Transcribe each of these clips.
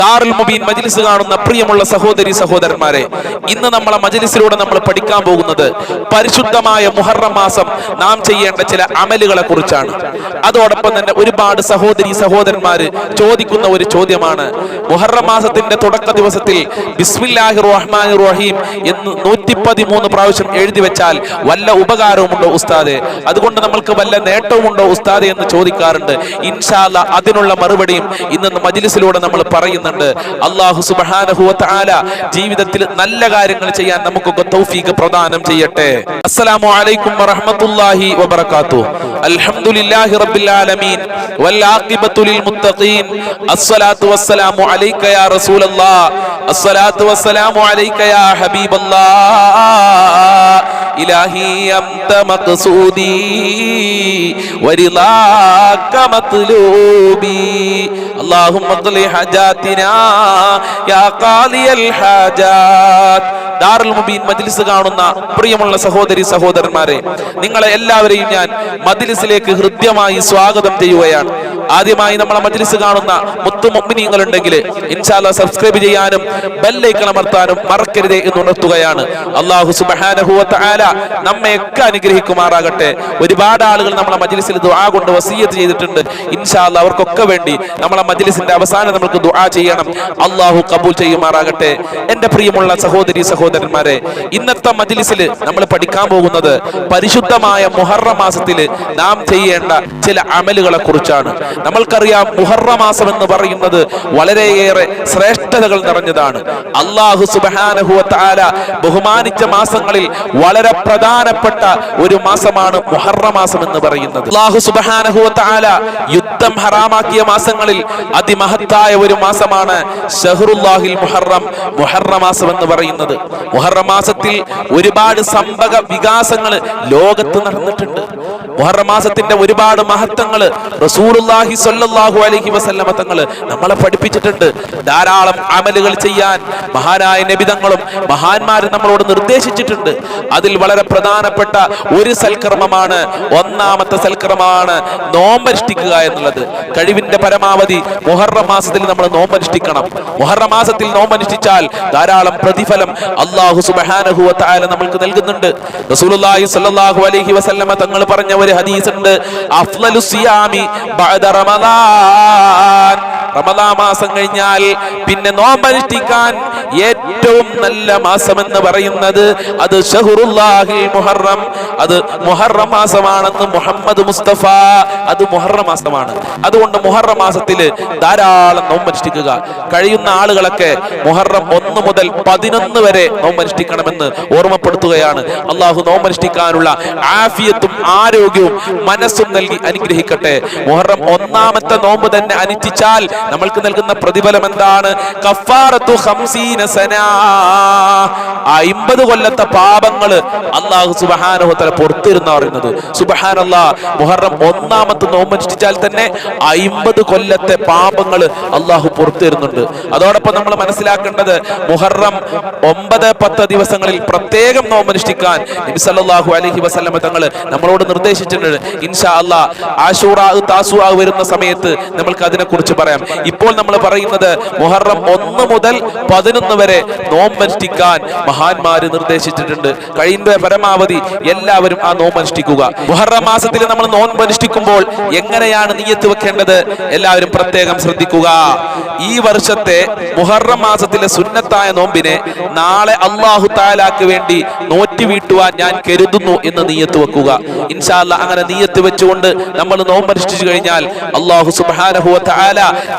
ദാറുൽ മുബീൻ മജ്ലിസ് കാണുന്ന പ്രിയമുള്ള സഹോദരി സഹോദരന്മാരെ ഇന്ന് നമ്മളെ മജ്ലിസിലൂടെ നമ്മൾ പഠിക്കാൻ പോകുന്നത് പരിശുദ്ധമായ മുഹറം മാസം നാം ചെയ്യേണ്ട ചില അമലുകളെ കുറിച്ചാണ്. അതോടൊപ്പം തന്നെ ഒരുപാട് സഹോദരി സഹോദരന്മാര് ചോദിക്കുന്ന ഒരു ചോദ്യമാണ്. മുഹറം മാസത്തിന്റെ തുടക്ക ദിവസത്തിൽ ബിസ്മില്ലാഹി റഹ്മാൻ റഹീം എന്ന് നൂറ്റി പതിമൂന്ന് പ്രാവശ്യം എഴുതി വെച്ചാൽ വല്ല ഉപകാരവുമുണ്ടോ ഉസ്താദെ? അതുകൊണ്ട് നമ്മൾക്ക് വല്ല നേട്ടവുമുണ്ടോ ഉസ്താദെ എന്ന് ചോദിക്കാറുണ്ട്. ഇൻഷാല്ല അതിനുള്ള മറുപടിയും ഇന്ന് മജ്ലിസിലൂടെ നമ്മൾ പറയുന്നുണ്ട്. അള്ളാഹു സുബാനഹുല ജീവിതത്തിൽ നല്ല കാര്യങ്ങൾ ചെയ്യാൻ നമുക്കൊക്കെ തൗഫീഖ് പ്രദാനം ചെയ്യട്ടെ. അസ്സലാമു അലൈക്കും വറഹ്മത്തുള്ളാഹി വബറകാതുഹു അൽഹംദുലില്ലാഹി റബ്ബിൽ ആലമീൻ. വൽ മുത്തഖീൻ. അസ്സലാത്തു വസ്സലാമു അലൈക യാ റസൂലല്ലാഹ് അസ്സലാത്തു വസ്സലാമു ഹബീബല്ലാഹ് إلهي أنت مقصودي ورضاك مطلوبي اللهم اقضي حاجاتنا يا قاضي الحاجات ദാറുൽ മുബീൻ മജ്ലിസ് കാണുന്ന പ്രിയമുള്ള സഹോദരി സഹോദരന്മാരെ നിങ്ങളെ എല്ലാവരെയും ഞാൻ മജ്ലിസിലേക്ക് ഹൃദ്യമായി സ്വാഗതം ചെയ്യുകയാണ് ആദ്യമായി നമ്മളെ മജ്ലിസ് കാണുന്ന മുത്തു മുഅ്മിനീങ്ങൾ ഉണ്ടെങ്കിൽ ഇൻഷാല്ല സബ്സ്ക്രൈബ് ചെയ്യാനും ബെല്ലൈക്കൺ അമർത്താനും മറക്കരുതേ എന്ന് ഉണർത്തുകയാണ് അള്ളാഹു സുബ്ഹാനഹു വ തആല നമ്മയൊക്കെ അനുഗ്രഹിക്കുമാറാകട്ടെ. ഒരുപാട് ആളുകൾ നമ്മളെ മജ്ലിസിൽ ദുആ കൊണ്ട് വസീയത്ത് ചെയ്തിട്ടുണ്ട്. ഇൻഷാല്ല അവർക്കൊക്കെ വേണ്ടി നമ്മളെ മജ്ലിസിന്റെ അവസാനം നമ്മൾക്ക് ദുആ ചെയ്യണം. അള്ളാഹു കബൂൽ ചെയ്യുമാറാകട്ടെ. എന്റെ പ്രിയമുള്ള സഹോദരി സഹോദരന്മാരെ ഇന്നത്തെ മജ്ലിസിൽ നമ്മൾ പഠിക്കാൻ പോകുന്നത് പരിശുദ്ധമായ മുഹറ മാസത്തിൽ നാം ചെയ്യേണ്ട ചില അമലുകളെ കുറിച്ചാണ് നമ്മൾക്കറിയാം മുഹറ മാസം എന്ന് പറയുന്നത് വളരെയേറെ ശ്രേഷ്ഠതകൾ നിറഞ്ഞതാണ്. അള്ളാഹു സുബ്ഹാനഹു വ തആല ബഹുമാനിച്ച മാസങ്ങളിൽ വളരെ പ്രധാനപ്പെട്ട ഒരു മാസമാണ് മുഹറ മാസം എന്ന് പറയുന്നത്. യുദ്ധം ഹറാമാക്കിയ മാസങ്ങളിൽ അതിമഹത്തായ ഒരു മാസമാണ് ഷഹറുല്ലാഹിൽ മുഹറം മുഹറ മാസം എന്ന് പറയുന്നത്. മുഹറ മാസത്തിൽ ഒരുപാട് സംഭവ വികാസങ്ങൾ ലോകത്ത് നടന്നിട്ടുണ്ട്. മുഹറ മാസത്തിന്റെ ഒരുപാട് മഹത്വങ്ങൾ റസൂലുള്ളാഹി സ്വല്ലല്ലാഹു അലൈഹി വസല്ലമ തങ്ങൾ നമ്മളെ പഠിപ്പിച്ചിട്ടുണ്ട്. ധാരാളം അമലുകൾ ചെയ്യാൻ മഹാനായ നബിതങ്ങളും മഹാന്മാരും നമ്മളോട് നിർദ്ദേശിച്ചിട്ടുണ്ട്. അതിൽ വളരെ പ്രധാനപ്പെട്ട ഒരു സൽക്കർമ്മമാണ് ഒന്നാമത്തെ സൽക്കർമ്മമാണ് നോമ്പനുഷ്ഠിക്കുക എന്നുള്ളത്. കഴിവിന്റെ പരമാവധി മുഹറ മാസത്തിൽ നമ്മൾ നോമ്പനുഷ്ഠിക്കണം മുഹറ മാസത്തിൽ നോമ്പനുഷ്ഠിച്ചാൽ ധാരാളം പ്രതിഫലം അള്ളാഹു സുബ്ഹാനഹു വ തആല നമ്മൾക്ക് നൽകുന്നുണ്ട്. റസൂലുള്ളാഹി സ്വല്ലല്ലാഹു അലൈഹി വസല്ലമ തങ്ങൾ പറഞ്ഞ ഒരു ഹദീസ് ഉണ്ട് അഫ്ളലു സിയാമി ബഅദ റമദാൻ. റമദാൻ മാസം കഴിഞ്ഞാൽ പിന്നെ നോമ്പനുഷ്ഠിക്കാൻ ഏറ്റവും നല്ല മാസം എന്ന് പറയുന്നത് അത് മുഹറം. അത് മുഹറം മാസമാണെന്ന് മുഹമ്മദ് മുസ്തഫ. അത് മുഹറം മാസമാണ്. അതുകൊണ്ട് മുഹറം മാസത്തിൽ ധാരാളം നോമ്പനുഷ്ഠിക്കുക. കഴിയുന്ന ആളുകളൊക്കെ മുഹറം ഒന്ന് മുതൽ പതിനൊന്ന് വരെ നോമ്പനുഷ്ഠിക്കണമെന്ന് ഓർമ്മപ്പെടുത്തുകയാണ്. അള്ളാഹു നോമ്പനുഷ്ഠിക്കാനുള്ള ആഫിയത്തും ആരോഗ്യവും മനസ്സും നൽകി അനുഗ്രഹിക്കട്ടെ. മുഹറം ഒന്നാമത്തെ നോമ്പ് തന്നെ അനുഷ്ഠിച്ചാൽ നമ്മൾക്ക് നൽകുന്ന പ്രതിഫലം എന്താണ്? അമ്പത് കൊല്ലത്തെ പാപങ്ങൾ അള്ളാഹു സുബഹാനഹുത്തല പുറത്തിരുന്ന പറയുന്നത്. സുബഹാനല്ലാ മുഹറം ഒന്നാമത്തെ നോമ്പ് അനുഷ്ഠിച്ചാൽ തന്നെ അമ്പത് കൊല്ലത്തെ പാപങ്ങൾ അള്ളാഹു പുറത്തിരുന്നുണ്ട്. അതോടൊപ്പം നമ്മൾ മനസ്സിലാക്കേണ്ടത് മുഹറം ഒമ്പത് പത്ത് ദിവസങ്ങളിൽ പ്രത്യേകം നോമ്പ് അനുഷ്ഠിക്കാൻ സല്ലല്ലാഹു അലഹി വസ്ലമ തങ്ങൾ നമ്മളോട് നിർദ്ദേശിച്ചിട്ടുണ്ട്. ഇൻഷാ അള്ളാഹ് ആശൂറ താസു വരുന്ന സമയത്ത് നമ്മൾക്ക് അതിനെ കുറിച്ച് പറയാം. ഇപ്പോൾ നമ്മൾ പറയുന്നത് മുഹറം ഒന്ന് മുതൽ പതിനൊന്ന് വരെ നോമ്പനുഷ്ഠിക്കാൻ മഹാന്മാര് നിർദ്ദേശിച്ചിട്ടുണ്ട്. കഴിയുന്ന പരമാവധി എല്ലാവരും ആ നോമ്പനുഷ്ഠിക്കുക മുഹറം മാസത്തിൽ നമ്മൾ നോമ്പനുഷ്ഠിക്കുമ്പോൾ എങ്ങനെയാണ് നീയത്ത് വെക്കേണ്ടത്? എല്ലാവരും പ്രത്യേകം ശ്രദ്ധിക്കുക. ഈ വർഷത്തെ മുഹറം മാസത്തിലെ സുന്നത്തായ നോമ്പിനെ നാളെ അള്ളാഹു താലാക്ക് വേണ്ടി നോറ്റി വീട്ടുവാൻ ഞാൻ കരുതുന്നു എന്ന് നീയത്ത് വെക്കുക. ഇൻഷാല്ല അങ്ങനെ നീയത്ത് വെച്ചുകൊണ്ട് നമ്മൾ നോമ്പനുഷ്ഠിച്ചു കഴിഞ്ഞാൽ അള്ളാഹു സുബാന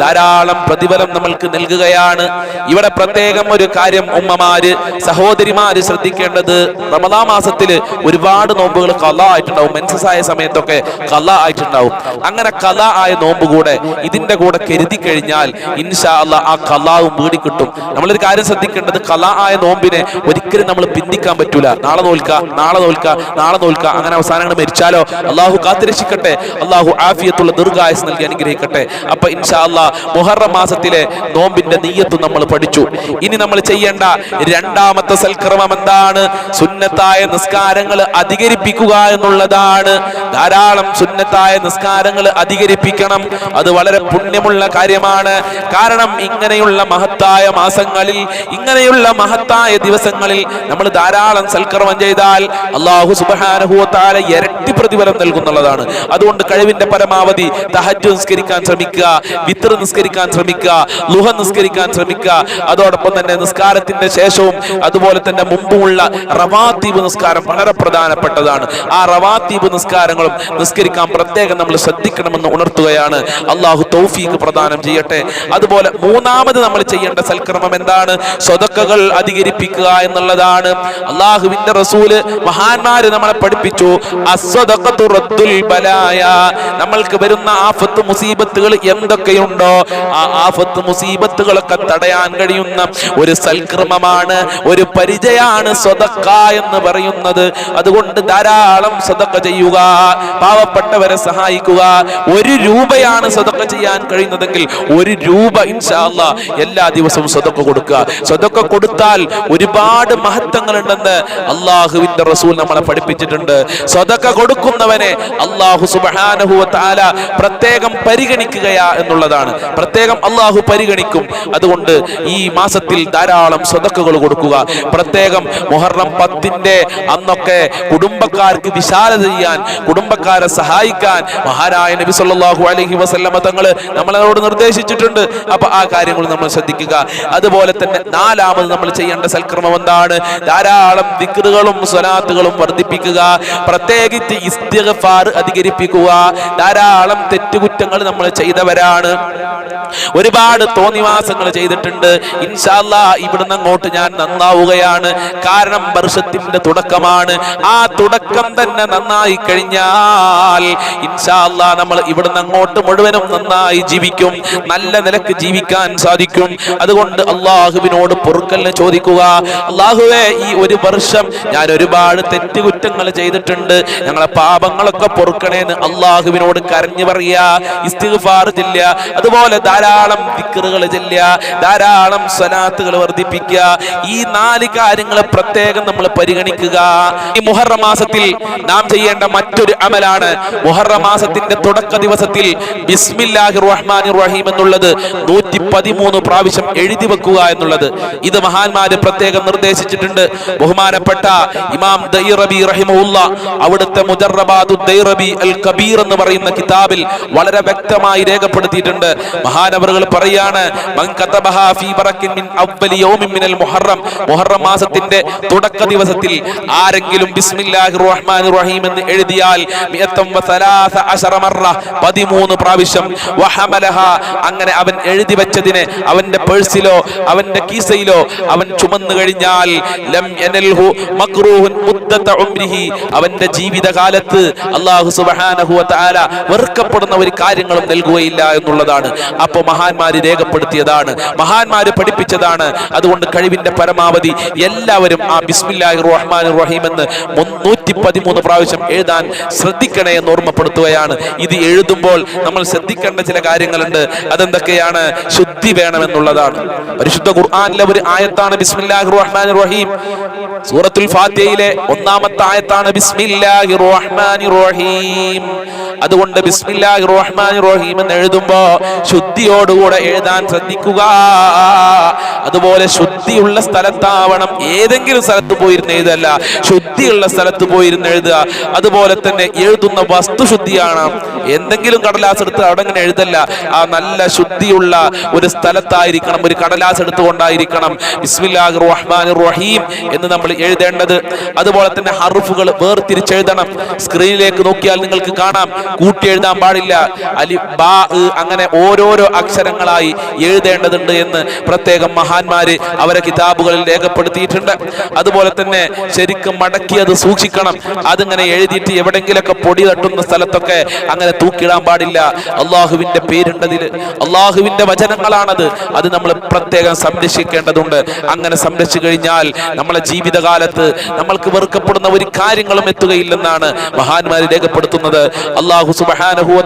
ധാരാളം പ്രതിഫലം നമ്മൾക്ക് നൽകുകയാണ്. ഇവിടെ പ്രത്യേകം ഒരു കാര്യം ഉമ്മമാര് സഹോദരിമാര് ശ്രദ്ധിക്കേണ്ടത് റമദാ മാസത്തിൽ ഒരുപാട് നോമ്പുകൾ കല ആയിട്ടുണ്ടാവും. മെൻസസ് ആയ സമയത്തൊക്കെ കല ആയിട്ടുണ്ടാവും. അങ്ങനെ കല ആയ നോമ്പ് കൂടെ ഇതിന്റെ കൂടെ കരുതി കഴിഞ്ഞാൽ ഇൻഷാ അല്ല ആ കലാവും വീടി കിട്ടും. നമ്മളൊരു കാര്യം ശ്രദ്ധിക്കേണ്ടത് കല ആയ നോമ്പിനെ ഒരിക്കലും നമ്മൾ പിന്തിക്കാൻ പറ്റൂല. നാളെ നോൽക്ക നാളെ നോൽക്ക നാളെ നോൽക്ക. അങ്ങനെ അവസാനങ്ങൾ മരിച്ചാലോ? അള്ളാഹു കാത്തിരക്ഷിക്കട്ടെ. അള്ളാഹു ആഫിയത്തുള്ള ദീർഘായസ് നൽകി അനുഗ്രഹിക്കട്ടെ. അപ്പൊ ഇൻഷാ അല്ലാ മുഹറം മാസത്തിലെ നോമ്പിന്റെ നീയത്ത് നമ്മൾ പഠിച്ചു. ഇനി നമ്മൾ ചെയ്യേണ്ട രണ്ടാമത്തെ സൽക്രമം എന്താണ്? സുന്നത്തായ നിസ്കാരങ്ങൾ അധികരിപ്പിക്കുക എന്നുള്ളതാണ്. ധാരാളം സുന്നത്തായ നിസ്കാരങ്ങൾ അധികരിപ്പിക്കണം. അത് വളരെ പുണ്യമുള്ള കാര്യമാണ്. കാരണം ഇങ്ങനെയുള്ള മഹത്തായ മാസങ്ങളിൽ ഇങ്ങനെയുള്ള മഹത്തായ ദിവസങ്ങളിൽ നമ്മൾ ധാരാളം സൽക്കർമ്മം ചെയ്താൽ അള്ളാഹു സുബാനുഭവത്താല ഇരട്ടി പ്രതിഫലം നൽകുന്നുള്ളതാണ്. അതുകൊണ്ട് കഴിവിന്റെ പരമാവധി തഹജ് നിസ്കരിക്കാൻ ശ്രമിക്കുക. വിത്ര നിസ്കരിക്കാൻ ശ്രമിക്കുക ലുഹ നിസ്കരിക്കാൻ ശ്രമിക്കുക. അതോടൊപ്പം തന്നെ നിസ്കാരത്തിന്റെ ശേഷവും അതുപോലെ തന്നെ മുമ്പുമുള്ള റവാത്തീബ് നിസ്കാരം വളരെ പ്രധാനപ്പെട്ടതാണ്. ആ റവാത്തീബ് നിസ്കാരങ്ങളും നിസ്കരിക്കാൻ പ്രത്യേകം നമ്മൾ ശ്രദ്ധിക്കണമെന്ന് ഉണർത്തുകയാണ്. അള്ളാഹു തൗഫീഖ് പ്രദാനം ചെയ്യട്ടെ. അതുപോലെ മൂന്നാമത് നമ്മൾ ചെയ്യേണ്ട സൽക്രമം എന്താണ്? സ്വതക്കകൾ അധികരിപ്പിക്കുക എന്നുള്ളതാണ്. അള്ളാഹുവിന്റെ റസൂൽ മഹാന്മാര് നമ്മളെ പഠിപ്പിച്ചു ബലായ. നമ്മൾക്ക് വരുന്ന ആഫത്ത് മുസീബത്തുകൾ എന്തൊക്കെയുണ്ടോ? ആ ആഫത്ത് മുസീബത്തുകളൊക്കെ തടയാൻ കഴിയുന്ന ഒരു സൽക്രമമാണ് ഒരു പരിചയാണ് സ്വതക്ക എന്ന് പറയുന്നത്. അതുകൊണ്ട് ധാരാളം സ്വതക്ക ചെയ്യുക പാവപ്പെട്ടവരെ സഹായിക്കുക. ഒരു രൂപയാണ് സ്വതക്ക ചെയ്യാൻ കഴിയുന്നതെങ്കിൽ ഒരു രൂപ ഇൻഷാല്ല എല്ലാ ദിവസവും സ്വതക്ക കൊടുക്കുക. സ്വതക്ക കൊടുത്താൽ ഒരുപാട് മഹത്വങ്ങൾ ഉണ്ടെന്ന് അള്ളാഹുവിന്റെ റസൂൽ നമ്മളെ പഠിപ്പിച്ചിട്ടുണ്ട്. സ്വതക്ക കൊടുക്കുന്നവനെ അള്ളാഹു സുബാനഹുവ താല പ്രത്യേകം പരിഗണിക്കുകയാ എന്നുള്ളതാണ്. പ്രത്യേകം അള്ളാഹു പരിഗണിക്കും. അതുകൊണ്ട് ഈ മാസത്തിൽ ധാരാളം സ്വതക്കുകൾ കൊടുക്കുക. പ്രത്യേകം മുഹറം പത്തിന്റെ അന്നൊക്കെ കുടുംബക്കാർക്ക് വിശാലത ചെയ്യാൻ കുടുംബക്കാരെ സഹായിക്കാൻ മഹാരായ നബി സല്ലാഹു അലഹി വസല്ലമ തങ്ങൾ നമ്മളോട് നിർദ്ദേശിച്ചിട്ടുണ്ട്. അപ്പൊ ആ കാര്യങ്ങൾ നമ്മൾ ശ്രദ്ധിക്കുക. അതുപോലെ തന്നെ നാലാമത് നമ്മൾ ചെയ്യേണ്ട സൽക്രമം എന്താണ്? ധാരാളം ദിക്റുകളും സ്വലാത്തുകളും വർദ്ധിപ്പിക്കുക. പ്രത്യേകിച്ച് ഇസ്തിഗ്ഫാർ അധികരിപ്പിക്കുക. ധാരാളം തെറ്റുകുറ്റങ്ങൾ നമ്മൾ ചെയ്തവരാണ്. ഒരുപാട് തോന്നിവാസങ്ങൾ ചെയ്തിട്ടുണ്ട്. ഇൻഷാല്ല ഇവിടുന്ന് അങ്ങോട്ട് ഞാൻ നന്നാവുകയാണ്. കാരണം വർഷത്തിന്റെ തുടക്കമാണ്. ആ തുടക്കം തന്നെ നന്നായി കഴിഞ്ഞാൽ ഇൻഷാല്ല നമ്മൾ ഇവിടുന്ന് അങ്ങോട്ട് മുഴുവനും നന്നായി ജീവിക്കും. നല്ല നിലയ്ക്ക് ജീവിക്കാൻ സാധിക്കും. അതുകൊണ്ട് അള്ളാഹുവിനോട് പൊറുക്കലിന് ചോദിക്കുക. അള്ളാഹുവെ ഈ ഒരു വർഷം ഞാൻ ഒരുപാട് തെറ്റുകുറ്റങ്ങൾ ചെയ്തിട്ടുണ്ട്. ഞങ്ങളെ പാപങ്ങളൊക്കെ പൊറുക്കണേന്ന് അള്ളാഹുവിനോട് കരഞ്ഞു പറയാ. ഇസ്തിഗ്ഫാർ ചെല്ലുക അതുപോലെ ധാരാളം വിക്രുകൾ ചെല്ലുക ധാരാളം സ്വലാത്തുകൾ വർദ്ധിപ്പിക്കുക. ഈ നാല് കാര്യങ്ങൾ പ്രത്യേകം നമ്മൾ പരിഗണിക്കുക. ഈ മുഹറ മാസത്തിൽ നാം ചെയ്യേണ്ട മറ്റൊരു അമലാണ്. മുഹറ മാസത്തിന്റെ തുടക്ക ദിവസത്തിൽ ബിസ്മില്ലാഹി റഹ്മാനി റഹീം എന്നുള്ളത് നൂറ്റി പതിമൂന്ന് പ്രാവശ്യം എഴുതി വെക്കുക എന്നുള്ളത്. ഇത് മഹാന്മാര് പ്രത്യേകം നിർദ്ദേശിച്ചിട്ടുണ്ട്. ബഹുമാനപ്പെട്ട ഇമാം ദൈറബി അവിടുത്തെ മുജറബാദു ദൈറബി അൽ കബീർ എന്ന് പറയുന്ന കിതാബിൽ വളരെ വ്യക്തമായി രേഖപ്പെടുത്തിയിട്ടുണ്ട്. മഹാനവറുകൾ പറയാണ് മുഹറം. മാസത്തിന്റെ തുടക്ക ദിവസത്തിൽ ആരെങ്കിലും ബിസ്മില്ലാഹി റഹീം എന്ന് എഴുതിയാൽ മിഅത്തം വസലാസ 13 പ്രാവശ്യം അങ്ങനെ അവൻ എഴുതി വെച്ചതിനെ അവന്റെ പേഴ്സിലോ അവന്റെ കീസയിലോ അവൻ ചുമന്നു കഴിഞ്ഞാൽ അവന്റെ ജീവിതകാലത്ത് അള്ളാഹു തആല വെറുക്കപ്പെടുന്ന ഒരു കാര്യങ്ങളും നൽകുകയില്ല എന്നുള്ളതാണ്. അപ്പോൾ മഹാന്മാര് രേഖപ്പെടുത്തിയതാണ്. മഹാന്മാര് പഠിപ്പിച്ചതാണ്. അതുകൊണ്ട് കഴിവിന്റെ പരമാവധി എല്ലാവരും ആ ബിസ്മില്ലാഹി റഹ്മാൻ റഹീം എന്ന് മുന്നൂറ്റി പതിമൂന്ന് പ്രാവശ്യം എഴുതാൻ ശ്രദ്ധിക്കണേ എന്ന് ഓർമ്മപ്പെടുത്തുകയാണ്. ഇത് എഴുതുമ്പോൾ നമ്മൾ ശ്രദ്ധിക്കേണ്ട ചില കാര്യങ്ങളുണ്ട്. അതെന്തൊക്കെയാണ്? ശുദ്ധി വേണമെന്നുള്ളതാണ്. പരിശുദ്ധ ഖുർആാനിലെ ഒരു ആയത്താണ് ബിസ്മില്ലാഹി റഹ്മാൻ റഹീം സൂറത്തുൽ ഫാത്തിയയിലെ ഒന്നാമത്തെ ആയത്താണ് ബിസ്മില്ലാഹി റഹ്മാൻ റഹീം അതുകൊണ്ട് റഹീം എന്ന് എഴുതുമ്പോ ശുദ്ധിയോടുകൂടെ എഴുതാൻ ശ്രദ്ധിക്കുക. അതുപോലെ ശുദ്ധിയുള്ള സ്ഥലത്താവണം. ഏതെങ്കിലും സ്ഥലത്ത് പോയിരുന്ന് എഴുതല്ല. ശുദ്ധിയുള്ള സ്ഥലത്ത് പോയിരുന്ന് എഴുതുക. അതുപോലെ തന്നെ എഴുതുന്ന വസ്തു ശുദ്ധിയാണ്. എന്തെങ്കിലും കടലാസ് എടുത്ത് അവിടെ അങ്ങനെ എഴുതല്ല. ആ നല്ല ശുദ്ധിയുള്ള ഒരു സ്ഥലത്തായിരിക്കണം. ഒരു കടലാസ് എടുത്തുകൊണ്ടായിരിക്കണം. ബിസ്മില്ലാഹിർ റഹ്മാനിർ റഹീം എന്ന് നമ്മൾ എഴുതേണ്ടത്. അതുപോലെ തന്നെ ഹറുഫുകൾ വേർതിരിച്ചെഴുതണം. സ്ക്രീനിലേക്ക് നോക്കിയാൽ നിങ്ങൾക്ക് കാണാം. കൂട്ടി എഴുതാൻ പാടില്ല. അലി ബാ അങ്ങനെ ഓരോരോ അക്ഷരങ്ങളായി എഴുതേണ്ടതുണ്ട് എന്ന് പ്രത്യേകം മഹാന്മാര് അവരെ കിതാബുകളിൽ രേഖപ്പെടുത്തിയിട്ടുണ്ട്. അതുപോലെ തന്നെ ശരിക്കും മടക്കി അത് സൂക്ഷിക്കണം. അതിങ്ങനെ എഴുതിയിട്ട് എവിടെങ്കിലൊക്കെ പൊടി തട്ടുന്ന സ്ഥലത്തൊക്കെ അങ്ങനെ തൂക്കിടാൻ പാടില്ല. അള്ളാഹുവിന്റെ പേരുണ്ടതിൽ. അള്ളാഹുവിന്റെ വചനങ്ങളാണത്. അത് നമ്മൾ പ്രത്യേകം സംരക്ഷിക്കേണ്ടതുണ്ട്. അങ്ങനെ സംരക്ഷിച്ചു കഴിഞ്ഞാൽ നമ്മളെ ജീവിതകാലത്ത് നമ്മൾക്ക് വെറുക്കപ്പെടുന്ന ഒരു കാര്യങ്ങളും എത്തുകയില്ലെന്നാണ് മഹാന്മാര് രേഖപ്പെടുത്തുന്നത്. അള്ളാഹു സുബാനഹുവ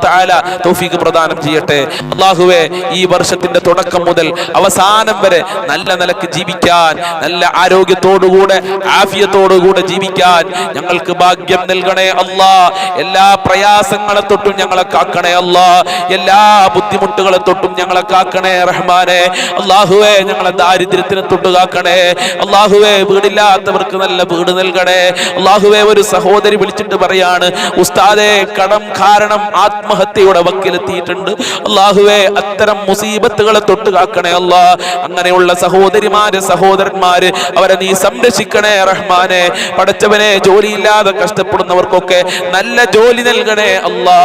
തൗഫീഖ് പ്രദാനം ചെയ്യട്ടെ. അള്ളാഹുവെ ഈ വർഷത്തിന്റെ തുടക്കം മുതൽ അവസാനം വരെ നല്ല നിലയ്ക്ക് ജീവിക്കാൻ നല്ല ആരോഗ്യത്തോടുകൂടെ ആഫിയത്തോടുകൂടെ ജീവിക്കാൻ ഞങ്ങൾക്ക് ഭാഗ്യം നൽകണേ അല്ലാ എല്ലാ പ്രയാസങ്ങളെ തൊട്ടും ഞങ്ങളെ കാക്കണേ അല്ലാ എല്ലാ ബുദ്ധിമുട്ടുകളെ തൊട്ടും ഞങ്ങളെ കാക്കണേ റഹ്മാനെ. അള്ളാഹുവെ ഞങ്ങളെ ദാരിദ്ര്യത്തിനെ തൊട്ട് കാക്കണേ. അള്ളാഹുവെ വീടില്ലാത്തവർക്ക് നല്ല വീട് നൽകണേ. അള്ളാഹുവെ ഒരു സഹോദരി വിളിച്ചിട്ട് പറയാണ് ഉസ്താദെ കടം കാരണം ആത്മഹത്യയുടെ വക്കിലെത്തിയിട്ടുണ്ട്. അള്ളാഹുവെ അത്തരം മുസീബത്തുകളെ തൊട്ട് കാക്കണേ അല്ലാ. അങ്ങനെയുള്ള സഹോദരിമാര് സഹോദരന്മാര് അവരെ നീ സംരക്ഷിക്കണേ റഹ്മാനെ. പടച്ചവനെ ജോലിയില്ലാതെ കഷ്ടപ്പെടുന്നവർക്കൊക്കെ നല്ല ജോലി നൽകണേ അല്ലാ.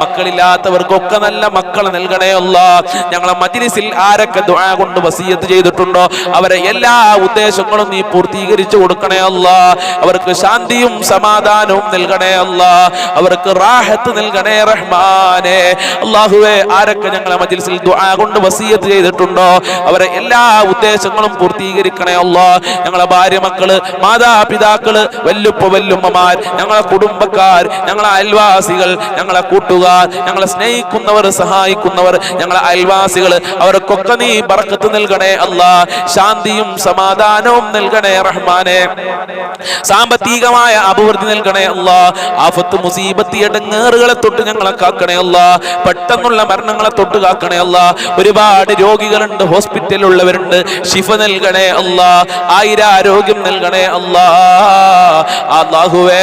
മക്കളില്ലാത്തവർക്കൊക്കെ നല്ല മക്കളെ നൽകണേ അല്ലാ. ഞങ്ങളെ മജ്ലിസിൽ ആരൊക്കെ ദുആ കൊണ്ട് വസീയത്ത് ചെയ്തിട്ടുണ്ടോ? അവരെ എല്ലാ ഉദ്ദേശങ്ങളും നീ പൂർത്തീകരിച്ചു കൊടുക്കണേ അല്ലാ. അവർക്ക് ശാന്തിയും സമാധാനവും നൽകണേ അല്ലാ. അവർക്ക് റാഹത്ത് നൽകണേ റഹ്മാനെ. അള്ളാഹുവെ ആരൊക്കെ ഞങ്ങളെ മജിൽസിൽ ദുആ കൊണ്ട് വസീയത്ത് ചെയ്തിട്ടുണ്ടോ? അവരെ എല്ലാ ഉദ്ദേശങ്ങളും പൂർത്തീകരിക്കണേ അല്ലാ ഞങ്ങളെ ഭാര്യ മക്കൾ മാതാപിതാക്കൾ വല്ലുപ്പ വല്ലുമ്മമാർ ഞങ്ങളെ കുടുംബക്കാർ ഞങ്ങളെ അയൽവാസികൾ ഞങ്ങളെ കൂട്ടുകാർ ഞങ്ങളെ സ്നേഹിക്കുന്നവർ സഹായിക്കുന്നവർ ഞങ്ങളെ അയൽവാസികൾ അവർക്കൊക്കെ നീ ബർക്കത്ത് നൽകണേ അല്ലാ ശാന്തിയും സമാധാനവും നൽകണേ റഹ്മാനെ. സാമ്പത്തികമായ അഭിവൃദ്ധി നൽകണേ അല്ലാ ആഫത്ത് മുസീബത്തി ഇടങ്ങേറുകളെ തൊട്ട് ഞങ്ങളെ കാക്കണയല്ല പെട്ടെന്നുള്ള മരണങ്ങളെ തൊട്ട് കാക്കണയല്ല ഒരുപാട് രോഗികളുണ്ട് ഹോസ്പിറ്റലിലുള്ളവരുണ്ട്. ശിഫ നൽകണേ അല്ലാ. ആയിരാരോഗ്യം നൽകണേ അല്ലാ. അല്ലാഹുവേ.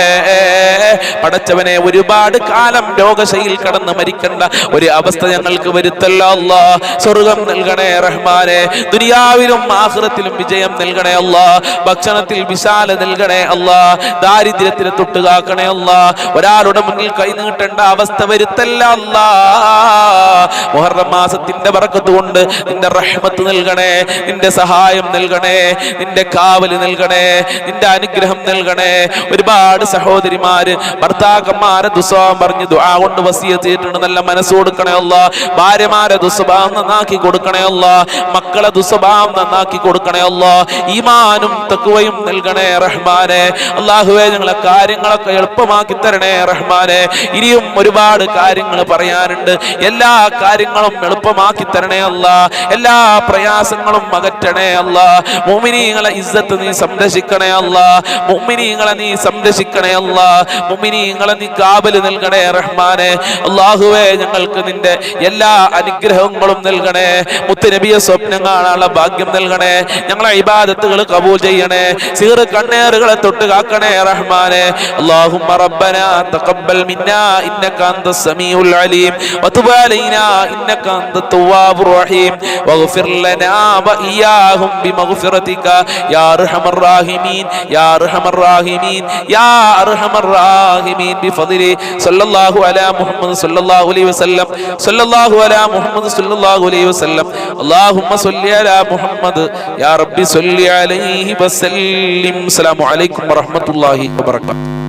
പടച്ചവനെ ഒരുപാട് കാലം രോഗശയിൽ കടന്ന് മരിക്കേണ്ട ഒരു അവസ്ഥ ഞങ്ങൾക്ക് വരുത്തല്ല അല്ലാ. സ്വർഗം നൽകണേ റഹ്മാനെ. ദുനിയാവിലും ആഹ്റത്തിലും വിജയം നൽകണേ അല്ലാ. ഭക്ഷണത്തിൽ വിശാല നൽകണേ അല്ലാ. ദാരിദ്ര്യത്തിന് തൊട്ടുകാക്കണേ അല്ലാ. ഒരാളുടെ മുന്നിൽ കൈനീട്ടേണ്ട അവസ്ഥ വരുത്തല്ല മുഹറം മാസത്തിന്റെ വറക്കത്ത് കൊണ്ട് നിന്റെ റഹ്മത്ത് നൽകണേ നിന്റെ സഹായം നൽകണേ നിന്റെ കാവൽ നൽകണേ നിന്റെ അനുഗ്രഹം നൽകണേ. ഒരുപാട് സഹോദരിമാര് ഭർത്താക്കന്മാരെ ദുസ്വഭാവം പറഞ്ഞ് ദുആ കൊണ്ട് വസിയെത്തിയിട്ടുണ്ട് നല്ല മനസ്സ് കൊടുക്കണേ അല്ല. ഭാര്യമാരെ ദുസ്വഭാവം നന്നാക്കി കൊടുക്കണേ അല്ല. മക്കളെ ദുസ്വഭാവം നന്നാക്കി കൊടുക്കണേ അല്ല. ഈമാനും തക്കുവയും നൽകണേ റഹ്മാനെ. അള്ളാഹുവെ ഞങ്ങളെ കാര്യങ്ങളൊക്കെ എളുപ്പമാക്കി തരണേ റഹ്മാനെ ഇനിയും ഒരുപാട് കാര്യങ്ങൾ പറയാനുണ്ട്. എല്ലാ കാര്യങ്ങളും എളുപ്പമാക്കി തരണേ അല്ല. എല്ലാ പ്രയാസങ്ങളും അകറ്റണേ അല്ല. മുമിനീങ്ങളെ ഇസ്സത്ത് നീ സംരക്ഷിക്കണേ അല്ല. മുമിനീങ്ങളെ നീ സംരക്ഷിക്കണേ അല്ല. മുമിനീങ്ങളെ നീ കാവൽ നൽകണേ റഹ്മാനെ. അള്ളാഹുവേ ഞങ്ങൾക്ക് നിന്റെ എല്ലാ അനുഗ്രഹങ്ങളും നൽകണേ. മുത്തുനബിയ സ്വപ്നം കാണാനുള്ള ഭാഗ്യം നൽകണേ. ഞങ്ങളെ ഇബാദത്തുകൾ കബൂൽ ചെയ്യണേ. സീറ് കണ്ണേറുകളെ തൊട്ട് കാക്കണേ റഹ്മാനെ. അള്ളാഹു മറബന തക്കബ്ബ تقبل منا انك انت السميع العليم وتب علينا انك انت التواب الرحيم واغفر لنا واياهم بمغفرتك يا ارحم الراحمين يا ارحم الراحمين يا ارحم الراحمين بفضل صلى الله على محمد صلى الله عليه وسلم صلى الله على محمد صلى الله عليه وسلم اللهم صل على محمد يا ربي صل عليه وسلم السلام عليكم ورحمه الله وبركاته